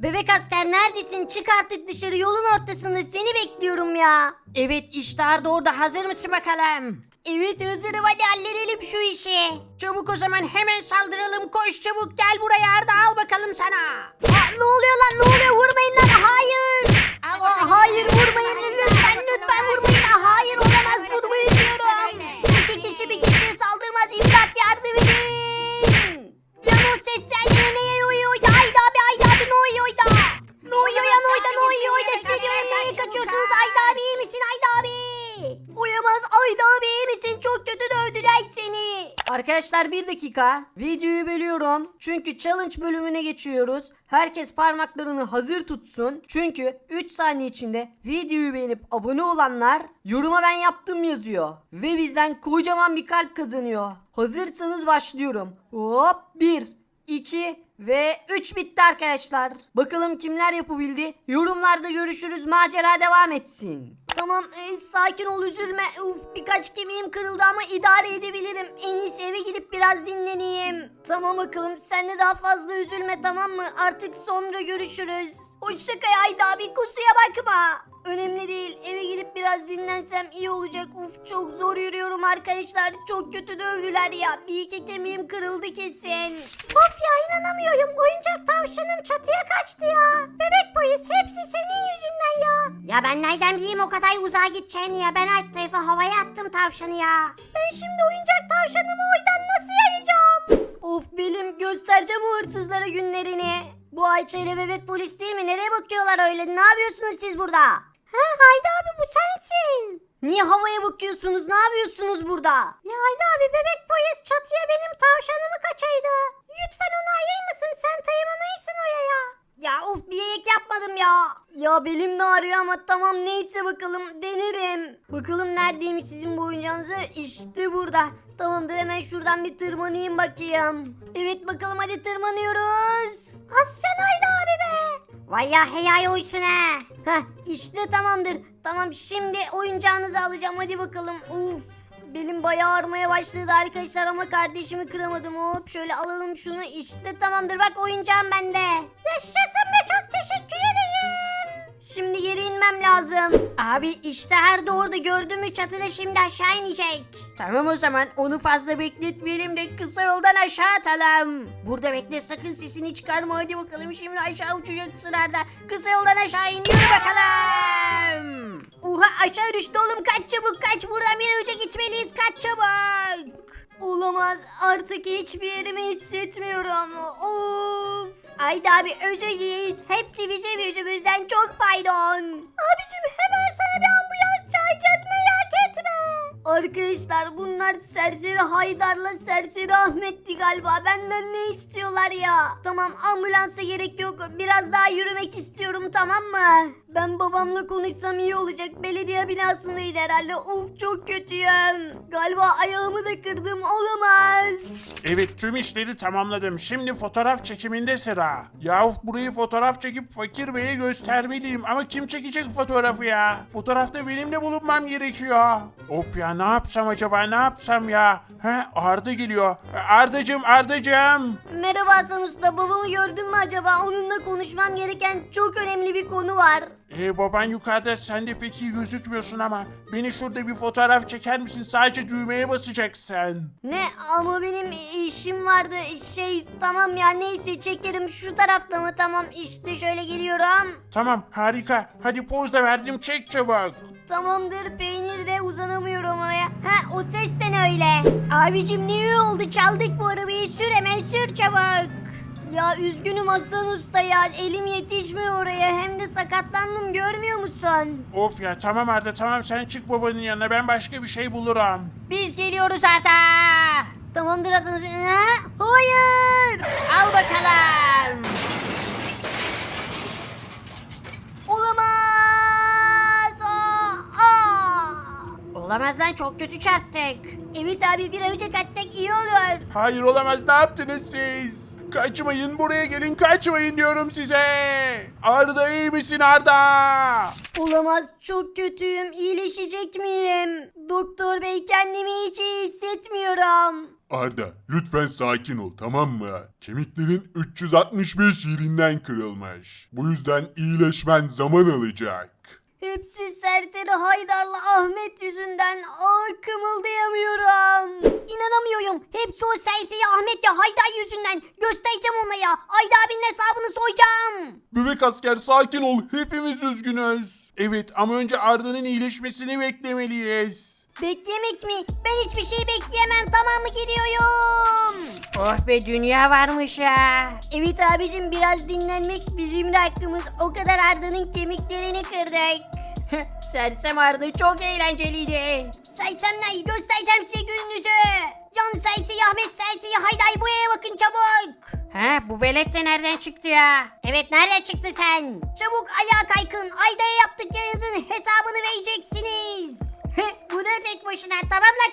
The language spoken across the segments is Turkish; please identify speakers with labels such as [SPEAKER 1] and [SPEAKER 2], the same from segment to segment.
[SPEAKER 1] Bebek asker neredesin? Çık artık dışarı yolun ortasında seni bekliyorum ya.
[SPEAKER 2] Evet işte Arda orada hazır mısın bakalım?
[SPEAKER 1] Evet hazırım hadi halledelim şu işi.
[SPEAKER 2] Çabuk o zaman hemen saldıralım koş çabuk gel buraya Arda al bakalım sana.
[SPEAKER 1] Aa, ne oluyor lan ne oluyor vurmayın lan hayır. Aa, hayır vurmayın
[SPEAKER 2] Arkadaşlar bir dakika videoyu bölüyorum çünkü challenge bölümüne geçiyoruz. Herkes parmaklarını hazır tutsun. Çünkü 3 saniye içinde videoyu beğenip abone olanlar yoruma ben yaptım yazıyor. Ve bizden kocaman bir kalp kazanıyor. Hazırsanız başlıyorum. Hop 1, 2 ve 3 bitti arkadaşlar. Bakalım kimler yapabildi? Yorumlarda görüşürüz macera devam etsin.
[SPEAKER 1] Tamam e, sakin ol üzülme. Uf, birkaç kemiğim kırıldı ama idare edebilirim. En iyisi eve gidip biraz dinleneyim. Tamam bakalım sen de daha fazla üzülme tamam mı? Artık sonra görüşürüz. Hoşça kal Ayda abi kusuya bakma. Önemli değil eve gidip biraz dinlensem iyi olacak. Uf çok zor yürüyorum arkadaşlar. Çok kötü dövdüler ya. Bir iki kemiğim kırıldı kesin. Of ya inanamıyorum. Oyuncak tavşanım çatıya kaçtı ya. Bebek polis hepsi senin yüzünden ya. Ya ben nereden bileyim o kadar uzağa gideceğini ya. Ben alt tarafa havaya attım tavşanı ya. Ben şimdi oyuncak tavşanımı oradan nasıl yayacağım? Of belim göstereceğim o hırsızlara günlerini. Bu Ayça ile bebek polis değil mi? Nereye bakıyorlar öyle? Ne yapıyorsunuz siz burada? Ha Haydi abi bu sensin. Niye havaya bakıyorsunuz? Ne yapıyorsunuz burada? Ya Haydi abi bebek polis çatıya benim tavşanımı kaçaydı. Lütfen onu ayır mısın? Sen tayımanaysın o ya. Ya of bir yek yapmadım ya. Ya belim de ağrıyor ama tamam neyse bakalım denerim. Bakalım neredeymiş sizin bu oyuncağınızı? İşte burada. Tamamdır hemen şuradan bir tırmanayım bakayım. Evet bakalım hadi tırmanıyoruz. Haydi abi be. Vay ya heyay oysun he. Heh işte tamamdır. Tamam şimdi oyuncağınızı alacağım hadi bakalım. Uf. Belim bayağı ağrımaya başladı arkadaşlar ama kardeşimi kıramadım. Hop şöyle alalım şunu. İşte tamamdır bak oyuncağım bende. Yaşasın be çok teşekkür ederim. Şimdi geri inmem lazım. Abi işte her doğruda gördüm mü çatıda şimdi aşağı inecek.
[SPEAKER 2] Tamam o zaman onu fazla bekletmeyelim de kısa yoldan aşağı atalım. Burada bekle sakın sesini çıkarma hadi bakalım şimdi aşağı uçacaksın Arda. Kısa yoldan aşağı iniyor bakalım.
[SPEAKER 1] Oha aşağı düştü oğlum kaç çabuk kaç buradan bir önce gitmeliyiz kaç çabuk. Olamaz artık hiçbir yerimi hissetmiyorum. Of. Ayda abi özür dileriz. Hepsi bizim yüzümüzden çok pardon. Abicim hemen Arkadaşlar bunlar serseri Haydar'la serseri Ahmet'ti galiba. Benden ne istiyorlar ya? Tamam ambulansa gerek yok. Biraz daha yürümek istiyorum tamam mı? Ben babamla konuşsam iyi olacak. Belediye binasındaydı herhalde. Of çok kötüyüm. Galiba ayağımı da kırdım. Olamaz.
[SPEAKER 3] Evet tüm işleri tamamladım. Şimdi fotoğraf çekiminde sıra. Yahu burayı fotoğraf çekip Fakir Bey'e göstermeliyim. Ama kim çekecek fotoğrafı ya? Fotoğrafta benimle bulunmam gerekiyor. Of ya ne yapsam acaba ne yapsam ya? He Arda geliyor. Ardacım Ardacım.
[SPEAKER 1] Merhaba Hasan Usta. Babamı gördün mü acaba? Onunla konuşmam gereken çok önemli bir konu var.
[SPEAKER 3] Ee, baban yukarıda sen de pek iyi gözükmüyorsun ama beni şurada bir fotoğraf çeker misin? Sadece düğmeye basacaksın.
[SPEAKER 1] Ne ama benim işim vardı. Şey tamam ya neyse çekerim şu tarafta mı tamam işte şöyle geliyorum.
[SPEAKER 3] Tamam harika. Hadi poz da verdim çek çabuk.
[SPEAKER 1] Tamamdır peynir de uzanamıyorum oraya. Ha o ses de ne öyle? Abicim niye oldu çaldık bu arabayı sür hemen sür çabuk. Ya üzgünüm Hasan Usta ya elim yetişmiyor oraya hem de sakatlandım görmüyor musun?
[SPEAKER 3] Of ya tamam Arda tamam sen çık babanın yanına ben başka bir şey bulurum.
[SPEAKER 2] Biz geliyoruz Arda.
[SPEAKER 1] Tamamdır Hasan Usta. Ha? Hayır!
[SPEAKER 2] Al bakalım.
[SPEAKER 1] Olamaz! Aa! Aa!
[SPEAKER 2] Olamaz lan çok kötü çarptık.
[SPEAKER 1] Evet abi bir an önce kaçsak iyi olur.
[SPEAKER 3] Hayır olamaz ne yaptınız siz? Kaçmayın buraya gelin kaçmayın diyorum size. Arda iyi misin Arda?
[SPEAKER 1] Olamaz çok kötüyüm. İyileşecek miyim? Doktor bey kendimi hiç iyi hissetmiyorum.
[SPEAKER 4] Arda lütfen sakin ol tamam mı? Kemiklerin 365 yerinden kırılmış. Bu yüzden iyileşmen zaman alacak.
[SPEAKER 1] Hepsi serseri Haydar'la Ahmet yüzünden. Aa kımıldayamıyorum. İnanamıyorum. Hepsi o serseri Ahmet ya Haydar yüzünden. Göstereceğim onlara. Ayda abinin hesabını soyacağım.
[SPEAKER 3] Bebek asker sakin ol. Hepimiz üzgünüz. Evet ama önce Arda'nın iyileşmesini beklemeliyiz.
[SPEAKER 1] Beklemek mi? Ben hiçbir şey bekleyemem. Tamam mı gidiyorum?
[SPEAKER 2] Oh be dünya varmış ya.
[SPEAKER 1] Evet abicim biraz dinlenmek bizim de hakkımız. O kadar Arda'nın kemiklerini kırdık.
[SPEAKER 2] Sersem Arda çok eğlenceliydi.
[SPEAKER 1] Saysemler göstereceğim size gününüzü. Yan sayısı Ahmet sayısı Hayday buraya bakın çabuk.
[SPEAKER 2] Ha bu velet de nereden çıktı ya?
[SPEAKER 1] Evet nereden çıktı sen? Çabuk ayağa kaykın. Ayda'ya yaptıklarınızın hesabını vereceksiniz. Bu da tek başına. Tamam lan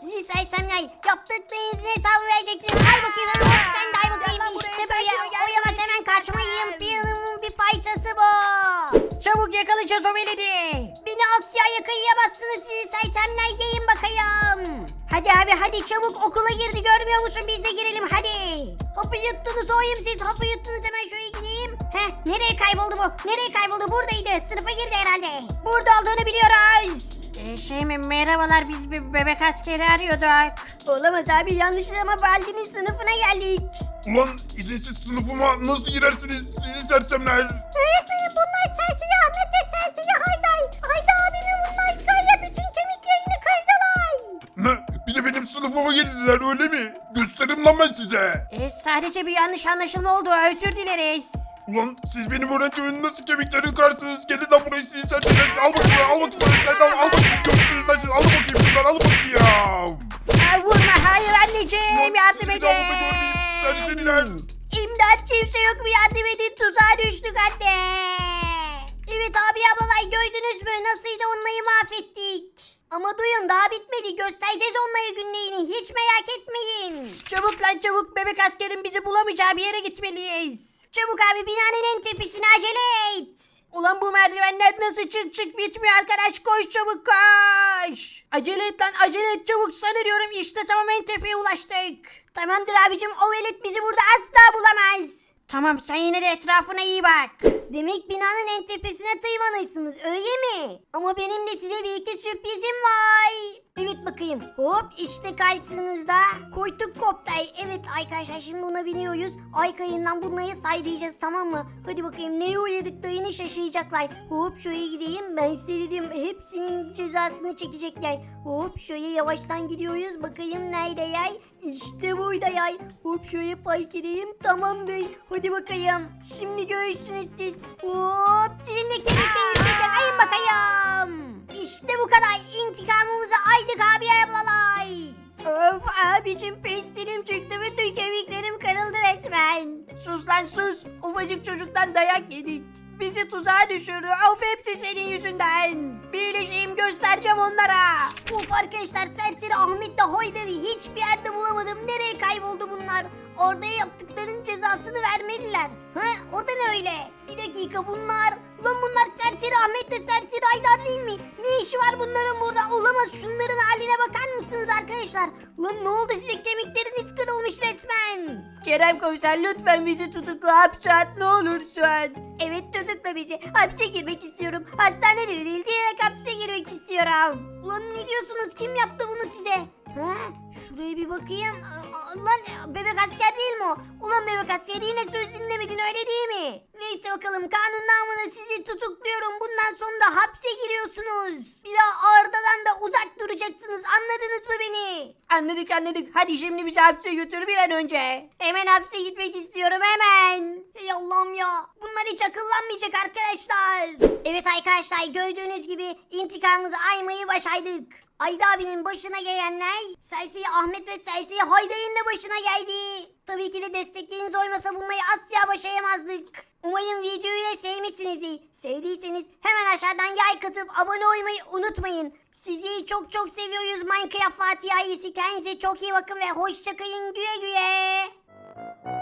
[SPEAKER 1] kalkıyoruz. Sizi saysemler yaptıklarınızın hesabını vereceksiniz. Ay bakayım hop sen de ay bakayım. İşte böyle oyamaz hemen kaçmayın. Planımın bir parçası bu.
[SPEAKER 2] Çabuk yakalayacağız o veledi.
[SPEAKER 1] Beni Asya'ya kıyamazsınız sizi saysemler yiyin bakayım. Hadi abi hadi çabuk okula girdi görmüyor musun biz de girelim hadi. Hapı yuttunuz oyum siz hapı yuttunuz hemen şöyle gideyim. Heh nereye kayboldu bu nereye kayboldu buradaydı sınıfa girdi herhalde. Burada olduğunu biliyoruz.
[SPEAKER 2] Ee, şey mi merhabalar biz bir bebek askeri arıyorduk.
[SPEAKER 1] Olamaz abi yanlışlıkla Baldi'nin sınıfına geldik.
[SPEAKER 4] Ulan izinsiz sınıfıma nasıl girersiniz sizi sersemler?
[SPEAKER 1] Öğretmenim bunlar Sersiye Ahmet ve Sersiye Hayday. Hayda abimi bunlar kayda bütün kemiklerini kaydılar.
[SPEAKER 4] Ne? Bir de benim sınıfıma geldiler öyle mi? Gösteririm lan ben size.
[SPEAKER 2] Ee, sadece bir yanlış anlaşılma oldu özür dileriz.
[SPEAKER 4] Ulan siz benim öğrencimin nasıl kemiklerini kırarsınız? Gelin lan buraya sizi sersemler. Al bakayım al bakayım sen al, al bakayım. Siz lan siz. Al bakayım şunları al bakayım.
[SPEAKER 2] Ay, vurma hayır anneciğim yardım
[SPEAKER 4] Sizi daha burada
[SPEAKER 2] edin.
[SPEAKER 4] görmeyeyim. Serseriler.
[SPEAKER 1] İmdat kimse yok mu yardım edin tuzağa düştük anne. Evet abi ablalar gördünüz mü nasıl da onları mahvettik. Ama duyun daha bitmedi göstereceğiz onlara günlerini hiç merak etmeyin.
[SPEAKER 2] Çabuk lan çabuk bebek askerin bizi bulamayacağı bir yere gitmeliyiz.
[SPEAKER 1] Çabuk abi binanın en tepesine acele et.
[SPEAKER 2] Ulan bu merdivenler nasıl çık çık bitmiyor arkadaş koş çabuk koş. Acele et lan acele et çabuk sana diyorum işte tamam en tepeye ulaştık.
[SPEAKER 1] Tamamdır abicim o velet bizi burada asla bulamaz.
[SPEAKER 2] Tamam sen yine de etrafına iyi bak.
[SPEAKER 1] Demek binanın en tepesine tırmanırsınız öyle mi? Ama benim de size bir iki sürprizim var. Evet bakayım. Hop işte karşınızda Koytuk Koptay. Evet arkadaşlar şimdi buna biniyoruz. Ay kayından bunları saydıracağız tamam mı? Hadi bakayım neye uyadıklarını şaşıracaklar. Hop şöyle gideyim. Ben size hepsinin cezasını çekecekler. Hop şöyle yavaştan gidiyoruz. Bakayım nerede yay? İşte burada yay. Hop şöyle park edeyim. Tamamdır. Hadi bakayım. Şimdi görürsünüz siz. Hop sizin de kemikleriniz geçer. Ayın bakayım. İşte bu kadar. İntikamımızı aydık abi ablalay. Of abicim pestilim çıktı. Bütün kemiklerim kırıldı resmen.
[SPEAKER 2] Sus lan sus ufacık çocuktan dayak yedik. Bizi tuzağa düşürdü of hepsi senin yüzünden. Bir ilişiğim göstereceğim onlara.
[SPEAKER 1] Of arkadaşlar serseri Ahmet'le Haydar'ı hiçbir yerde bulamadım. Nereye kayboldu bunlar? Orada yaptıklarının cezasını vermeliler. Ha o da ne öyle? Bir dakika bunlar. Lan bunlar serseri Ahmet'le serseri Haydar değil mi? Ne işi var bunların burada? Olamaz şunların haline bakar mısınız arkadaşlar? Lan ne oldu size kemikleriniz kırılmış resmen.
[SPEAKER 2] Kerem komiser lütfen bizi tutukla hapse at ne olursun.
[SPEAKER 1] Evet tutukla bizi. Hapse girmek istiyorum. Hastanede değil direkt hapse girmek istiyorum. Ulan ne diyorsunuz? Kim yaptı bunu size? Ha? Şuraya bir bakayım. Lan bebek asker değil mi o? Ulan bebek asker yine söz dinlemedin öyle değil mi? Neyse bakalım kanun namına sizi tutukluyorum. Bundan sonra hapse giriyorsunuz. Bir daha Arda'dan da uzak duracaksınız. Anladınız mı beni?
[SPEAKER 2] Anladık anladık hadi şimdi bizi hapse götür bir an önce.
[SPEAKER 1] Hemen hapse gitmek istiyorum hemen. Ey Allah'ım ya. Bunlar hiç akıllanmayacak arkadaşlar. Evet arkadaşlar gördüğünüz gibi intikamımızı aymayı başardık. Ayda abinin başına gelenler Sersiye Ahmet ve Sersiye Hayday'ın da başına geldi. Tabii ki de destekleriniz olmasa bunları asla başaramazdık. Umarım videoyu sevmişsinizdir. Sevdiyseniz hemen aşağıdan yay katıp abone olmayı unutmayın. Sizi çok çok seviyoruz Minecraft Fatih ailesi. Kendinize çok iyi bakın ve hoşçakalın güle güle.